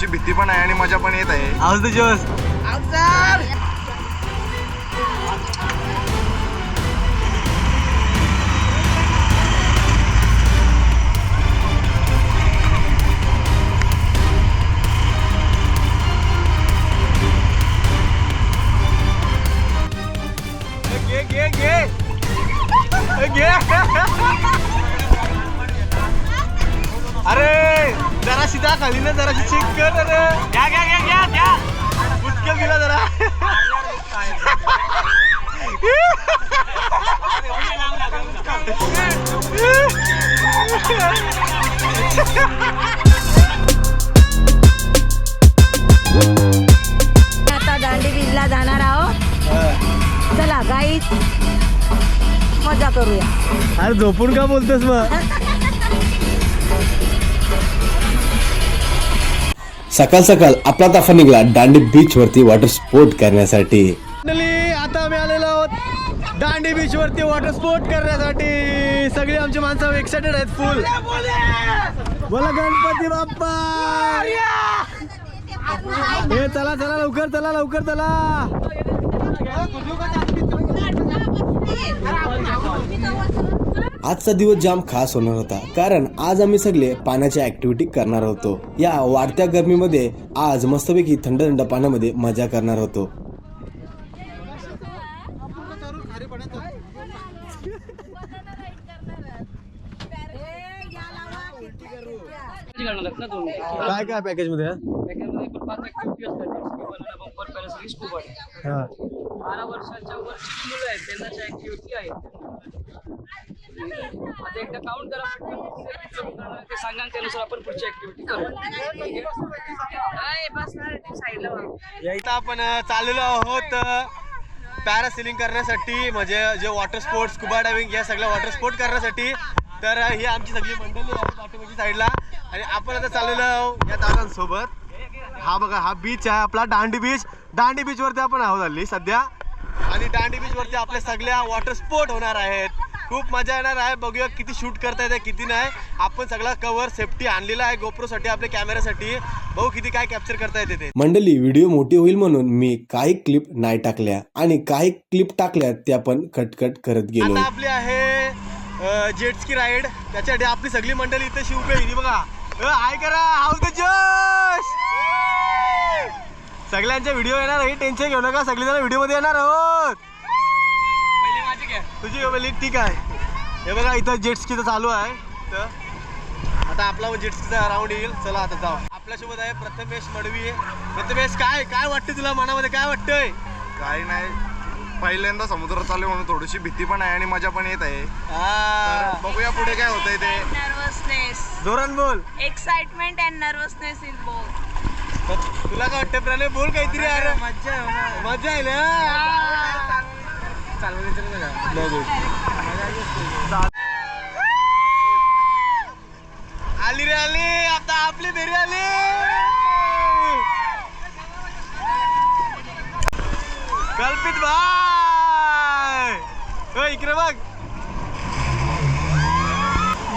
थोडीशी भीती पण आहे आणि मजा पण येत आहे. हाऊस द जोस जरा सीधा खाली ना जरा चेक कर अरे घ्या घ्या घ्या घ्या घ्या. उचकेल दिला जरा. आता दांडी बीचला जाणार आहोत. चला गाईत मजा करूया. अरे झोपून का बोलतोस मग? सकाळ सकाळ आपला ताफा निघाला. दांडी बीच वरती वॉटर स्पोर्ट करण्यासाठी. आता आम्ही आलेलो आहोत दांडी बीच वरती वॉटर स्पोर्ट करण्यासाठी. सगळी आमची माणसं एक्साइटेड आहेत फुल बोला गणपती बाप्पा. ए चला चला लवकर चला लवकर चला. आजचा दिवस जाम खास होणार होता. कारण आज आम्ही सगळे पाण्याच्या ऍक्टिव्हिटी करणार होतो. या वाढत्या गरमीमध्ये आज मस्तपैकी थंड थंड पाण्यामध्ये मजा करणार होतो. करणार ना तुम्ही काय काय पॅकेजमध्ये त्याच्यामध्ये पण पाच ऍक्टिव्हिटी असतात स्कुबा बंपर पॅरासिलिंग स्कुबा हा. बारा वर्षाच्या वरची मुलं आहेत त्यांनाच्या ऍक्टिव्हिटी आहेत. आता एकदा काउंट करा म्हटलं ते सांगा आणि त्यानुसार आपण पुढची ऍक्टिव्हिटी करू. इथं आपण अ, चाललेलो आहोत पॅरासिलिंग करण्यासाठी म्हणजे जे वॉटर स्पोर्ट्स स्कुबा डायव्हिंग या सगळ्या वॉटर स्पोर्ट करण्यासाठी. तर अ, ही आमची सगळी मंडळी आहे पाठीमागच्या साईडला आणि आपण आता चाललेलो आहोत या दादांसोबत. हा बघा हा बीच आहे आपला दांडी बीच दांडी बीच वरती आपण आहोत हल्ली सध्या. आणि दांडी बीच वरती आपल्या सगळ्या वॉटर स्पोर्ट होणार आहेत. खूप मजा येणार आहे. बघूया किती शूट करता येते किती नाही. आपण सगळा कव्हर सेफ्टी आणलेला आहे GoPro साठी आपल्या कॅमेऱ्यासाठी बघू किती काय कॅप्चर करता येते ते. मंडळी व्हिडिओ मोठी होईल म्हणून मी काही क्लिप नाही टाकल्या. आणि काही क्लिप टाकल्या त्या पण कटकट करत गेलो. आता आपली आहे जेट्सकी राईड त्याच्यासाठी आपली सगळी मंडळी इथे शिवपे बघा हाय करा हाऊस द जोश! सगळ्यांचे व्हिडिओ येणार आहे टेन्शन घेऊ नका सगळी जण व्हिडिओमध्ये येणार आहोत. पहिले माझी घ्या तुझी पहिली ठीक आहे. हे बघा इथं जेट्सकीचं चालू आहे. तर आता आपला जेट्सकीचा राऊंड येईल. चला आता जाऊ. आपल्यासोबत आहे प्रथमेश मडवी. प्रथमेश काय काय वाटतं तुला मनामध्ये? काय वाटतंय? काही नाही. पहिल्यांदा समुद्रात चालू म्हणून थोडीशी भीती पण आहे आणि मजा पण येत आहे. तर बघूया पुढे काय होतंय ते. Nervousness. जोरान बोल. Excitement and nervousness in both. तुला काय वाटतं प्रणय? बोल काहीतरी यार. मजा मजा येईल हा? नाही बोल. आली रे आली. आता आपली फेरी आली. कल्पित भाई ओ, इकडे बघ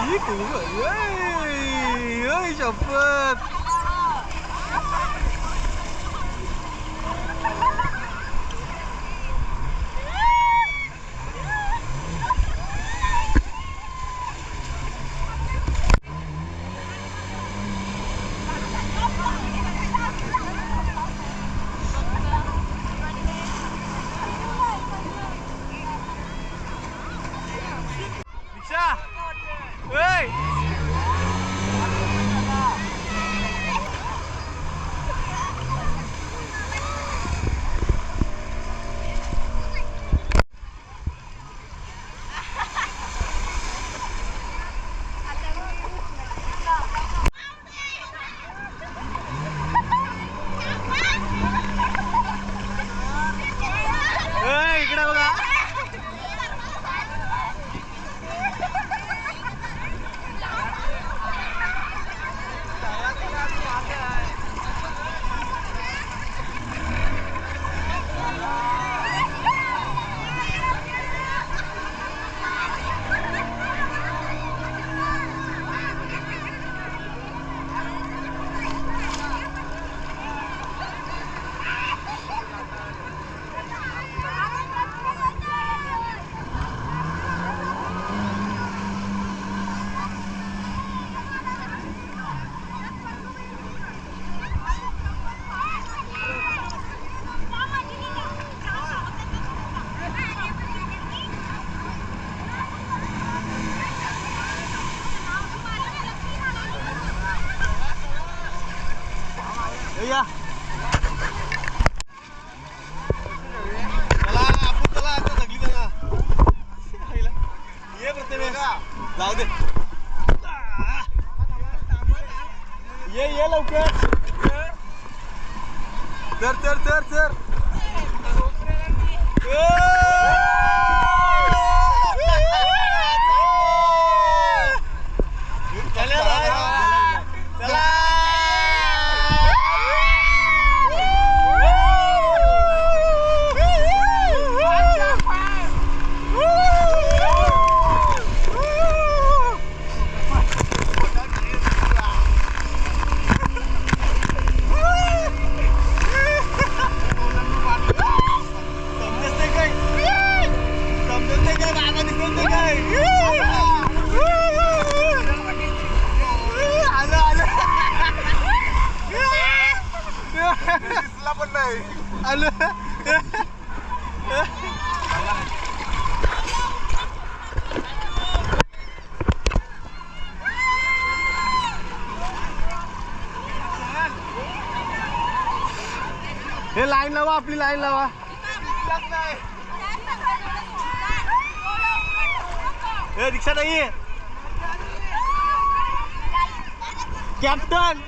ई, कोणी बघ. ओय, ओय, शपथ लावा आपली लाईन लावा हे रिक्षा नाही कॅप्टन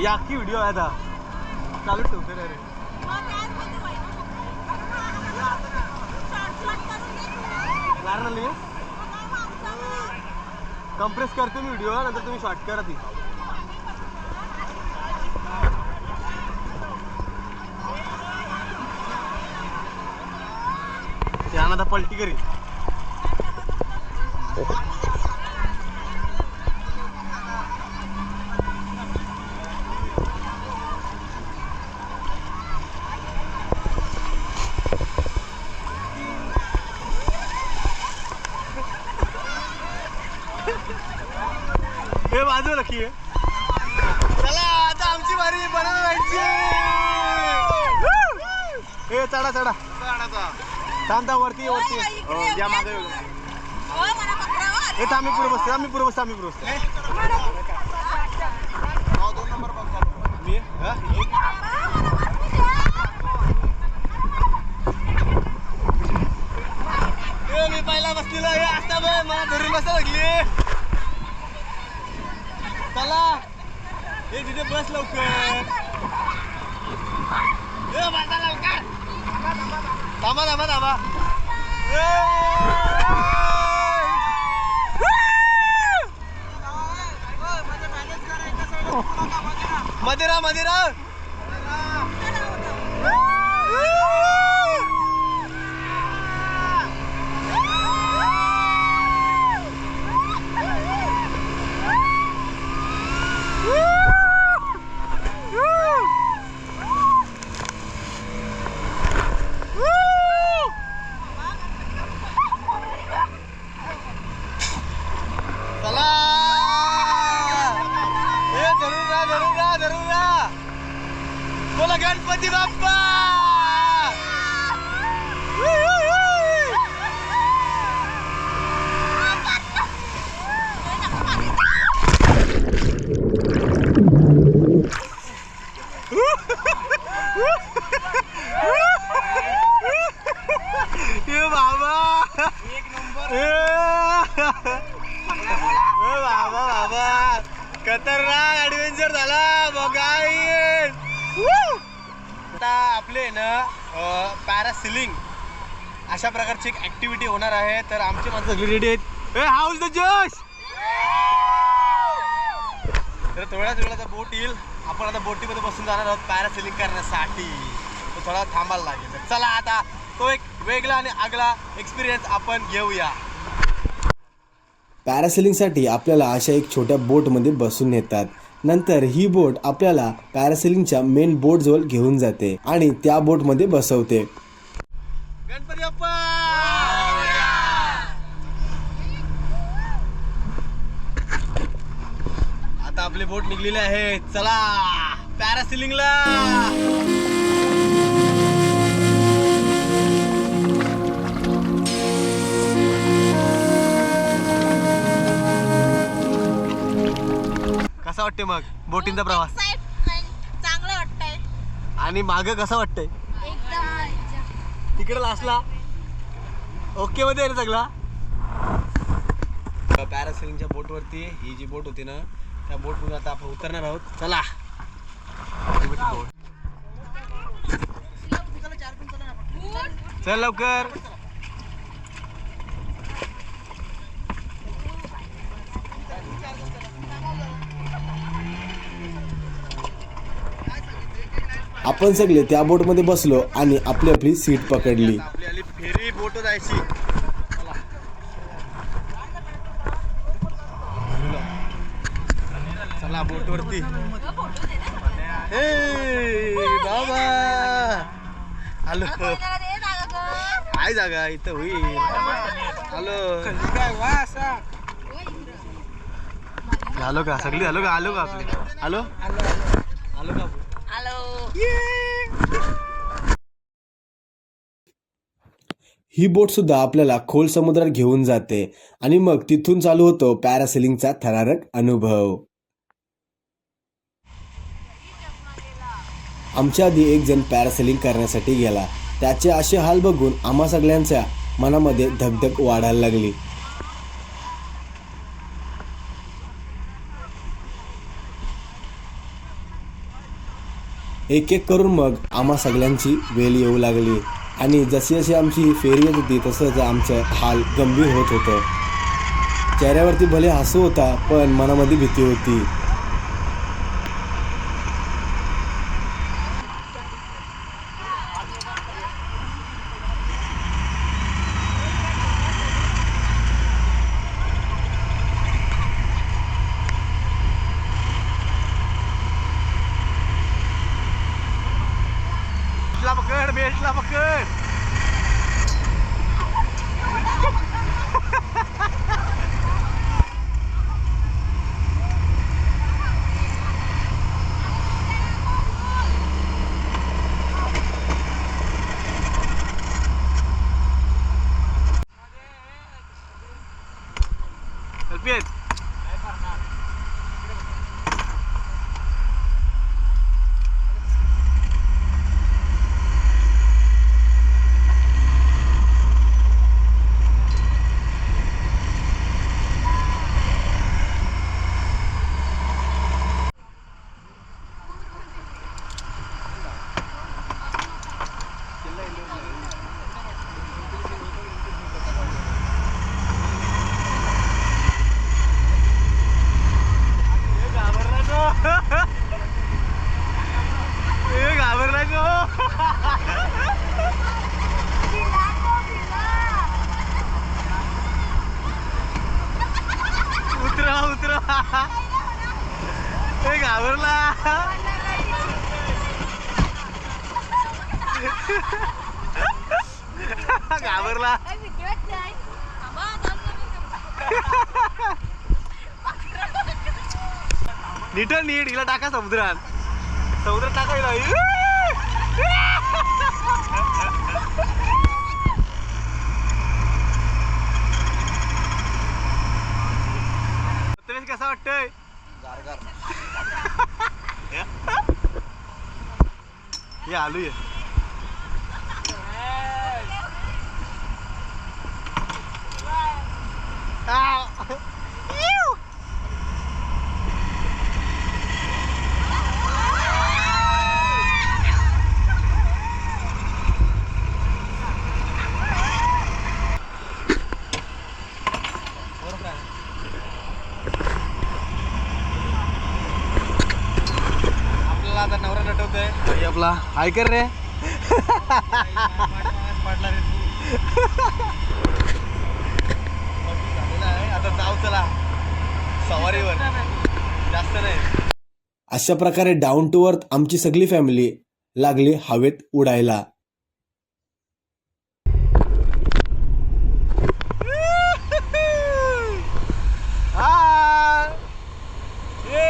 ही अख्खी व्हिडिओ आहे आता. चालू ठेवते रे लागणार कम्प्रेस करते मी व्हिडिओ नंतर तुम्ही शॉर्ट करा ती. आता पलटी करी हे बाजू नक्की आहे चला आता आमची बारी बनवून राहायची हे चढा चढा थांब थांब वरती ये, वरती ये. हो, या मागे हे थांब मी पुढे बसते थांब मी पुढे बसते आम्ही पुढे बसते मी हा? ए, मी पहिला बसलेलो हे आता बघ मला धरून बसा लागली चला हे तिथे बस लवकर ए, बसा लवकर थांबा थांबा थांबा मदिरा मदिरा. धरून राहा धरून राहा बोला गणपती बाप्पा ये बाबा एक नंबर ए बाबा बाबा खतरनाक ऍडव्हेंचर झाला बघाई आता आपले ना पॅरासिलिंग अशा प्रकारची एक ऍक्टिव्हिटी होणार आहे. तर आमची माणसं सगळी रेडी आहेत. हाऊस द जोश तर थोड्याच वेळाचा बोट येईल. आपण आता बोटीमध्ये बसून जाणार आहोत पॅरासिलिंग करण्यासाठी. तो थोडा थांबायला लागेल. चला आता तो एक वेगळा आणि आगळा एक्सपिरियन्स आपण घेऊया. पॅरासेलिंगसाठी आपल्याला अशा एक छोट्या बोटमध्ये बसून नेतात. नंतर ही बोट आपल्याला पॅरासेलिंगच्या मेन बोट जवळ घेऊन जाते आणि त्या बोटमध्ये बसवते. गणपती आता आपले बोट निघलेले आहेत चला पॅरासिलिंगला! कसा वाटते मग? बोटींचा प्रवास? चांगलं वाटतंय. आणि माग कसा वाटतंय? तिकडे लास्टला ओके मध्ये आहे सगळा? पॅरासेलिंगच्या बोटवरती ही जी बोट होती ना त्या बोटमधून आता आपण उतरणार आहोत. चला. बोट चल लवकर. आपण सगळे त्या बोटमध्ये बसलो आणि आपली आपली सीट पकडली. आपली आली फेरी बोट जायची. चला. चला बाबा. हॅलो काय जागा इथं होईल. हॅलो काय झालो का? सगळी झालो का? आलो का आपली? हॅलो ही बोट सुद्धा आपल्याला खोल समुद्रात घेऊन जाते आणि मग तिथून चालू होतो पॅरासेलिंगचा थरारक अनुभव. आमच्या आधी एक जण पॅरासेलिंग करण्यासाठी गेला. त्याचे असे हाल बघून आम्हा सगळ्यांच्या मनामध्ये धगधग वाढायला लागली. एक एक करून मग आम्हा सगळ्यांची वेल येऊ लागली. आणि जशी जशी आमची फेरी येत होती तसंच आमचं हाल गंभीर होत होतं. चेहऱ्यावरती भले हसू होता पण मनामध्ये भीती होती बेटला पकड बेटला पकड कल्पित घाबरला तो ए घाबरला तो उतरा उतरा ए घाबरला घाबरला. नीट नीट हिला टाका समुद्रात. समुद्रात टाका हिला. कसा वाटतंय? ये आलू ये आता आपला हाय कर रे. आता जाऊ चला. सवारीवर. जास्त नाही. अशा प्रकारे डाऊन टू अर्थ आमची सगळी फॅमिली लागली हवेत उडायला हा. ये.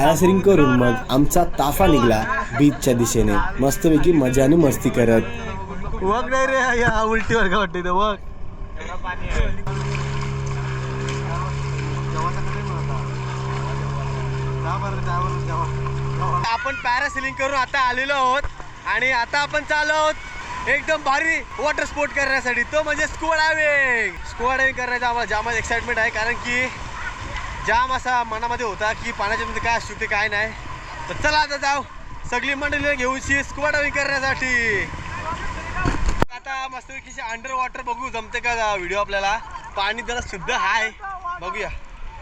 पॅरासिलिंग करून मग आमचा ताफा निघला बीचच्या दिशेने. मस्तपैकी मजा आणि मस्ती करत. वग नाही रे या उलटी वर्ग वाटते ते वग आपण पॅरासिलिंग करून आता आलेलो आहोत आणि आता आपण चाललो आहोत एकदम भारी वॉटर स्पोर्ट करण्यासाठी. तो म्हणजे स्कुबा डायव्हिंग स्कुबा डायव्हिंग करण्याचा आम्हाला जामच एक्साइटमेंट आहे कारण की जाम असा मनामध्ये होता की पाण्याच्या मध्ये काय असतो ते काय नाही. तर चला आता जाऊ. सगळी मंडळी घेऊन स्कुबा डायव्हिंग करण्यासाठी. आता मस्तपैकी अंडर वॉटर बघू जमते का व्हिडिओ आपल्याला. पाणी जरा शुद्ध आहे बघूया.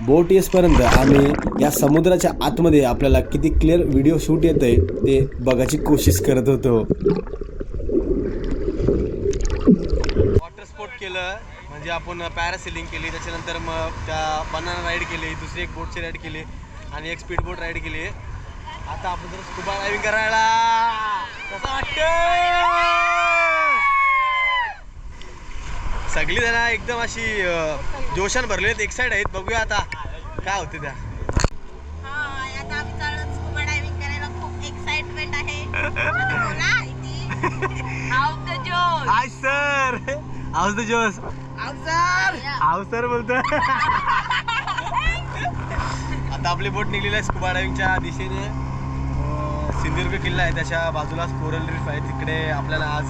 बोट येसपर्यंत आम्ही या समुद्राच्या आतमध्ये आपल्याला किती क्लिअर व्हिडिओ शूट येतंय ते बघायची कोशिश करत होतो. वॉटर स्पोर्ट केलं. म्हणजे आपण पॅरासेलिंग केली त्याच्यानंतर मग त्या बनाना राईड केली दुसरी एक बोटची राईड केली आणि एक स्पीड बोट राईड केली. आता आपण जर स्कुबा डायव्हिंग करायला. कसं वाटतं सगळी जण एकदम अशी जोशान भरले एक्साइट आहेत. बघूया आता काय होते त्या. हा जोश हाय सर हाऊस द जोस हाव सर बोलतो. आता आपली बोट निघलेली आहे स्कुबा डायव्हिंगच्या दिशेने. सिंधुदुर्ग किल्ला आहे त्याच्या बाजूलाच कोरल रिफ आहे. तिकडे आपल्याला आज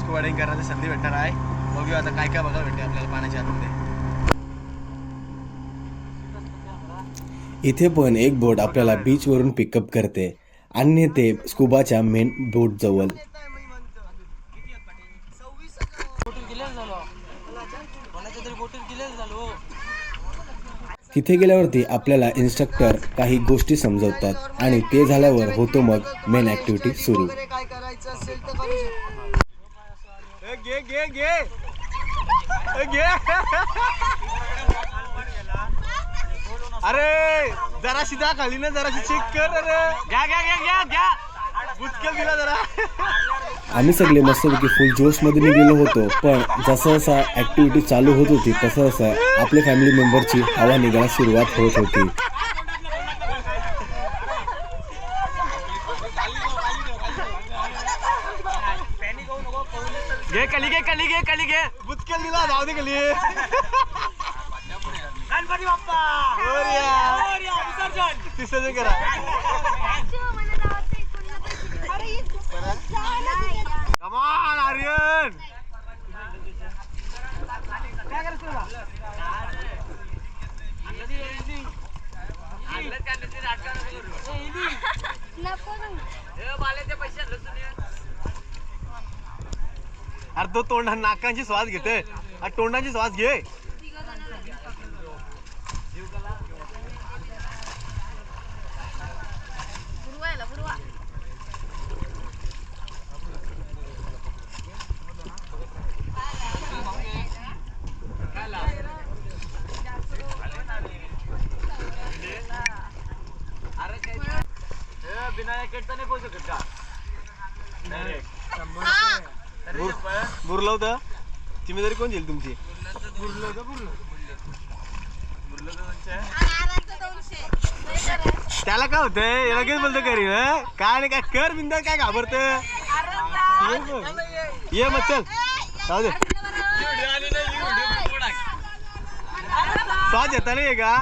स्कुबा डायव्हिंग करण्याची संधी भेटणार आहे. बघूया आता काय काय बघायला भेटते आपल्याला पाण्याच्या आतमध्ये. इथे पण एक बोट आपल्याला बीचवरून पिकअप करते. आणि ते स्कुबाच्या मेन बोट जवळ. तिथे गेल्यावरती आपल्याला इन्स्ट्रक्टर काही गोष्टी समजवतात आणि ते झाल्यावर होतो मग मेन ऍक्टिव्हिटी सुरू. अरे जरा शिदा खाली ना जरा चेक कर अरे. घ्या घ्या घ्या घ्या घ्या. आम्ही सगळे मस्तपैकी फुल जोशमध्ये निघलेलो होतो पण जसं जसं ऍक्टिव्हिटी चालू होत होती तसं तसं आपल्या फॅमिली मेंबरची हवा निघायला सुरुवात होत होती. घे कली घे कली घे कली घे. बुचकेल दिला जाऊ दे कली. गणपती बाप्पा. विसर्जन करा. आर्यन अरे तो तोंडा नाकांची श्वास घेते तोंडाची श्वास घे. बुरलं होतं जिम्मेदारी कोण घेईल तुमची? त्याला काय होतंय? लगेच बोलतो करी काय नाही काय कर बिंदा काय घाबरत ये मग चल. जाऊ दे. स्वाद येता नाही का?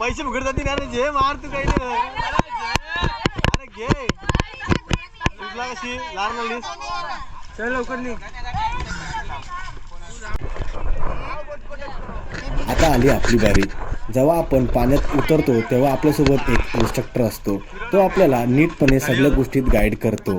पैसे फुकट जाते अरे जे मार तू काही नाही. उठला कशी लहान मुलीस चल लवकर नाही आता आली आपली बारी जेव्हा आपण पाण्यात उतरतो तेव्हा आपल्यासोबत एक इन्स्ट्रक्टर असतो. तो आपल्याला नीटपणे सगळ्या गोष्टीत गाईड करतो.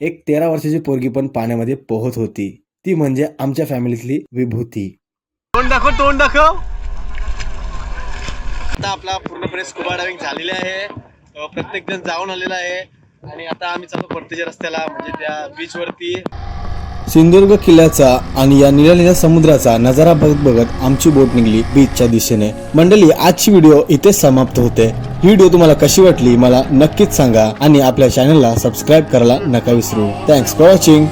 एक तेरा वर्षाची पोरगी पण पाण्यामध्ये पोहत होती. ती म्हणजे आमच्या फॅमिलीतली विभूती. तोंड दाखव तोंड दाखव. आता आपला पूर्णपणे स्कुबा डायव्हिंग झालेली आहे. प्रत्येक जण जाऊन आलेला आहे. आणि आता आम्ही चालू परतीच्या रस्त्याला म्हणजे त्या बीच वरती. सिंधुदुर्ग किल्ल्याचा आणि या निळ्या समुद्राचा नजारा बघत बघत आमची बोट निघली बीचच्या दिशेने. मंडळी आजची व्हिडिओ इथेच समाप्त होते. ही व्हिडिओ तुम्हाला कशी वाटली मला नक्कीच सांगा आणि आपल्या चॅनलला सबस्क्राईब करायला नका विसरू. Thanks for watching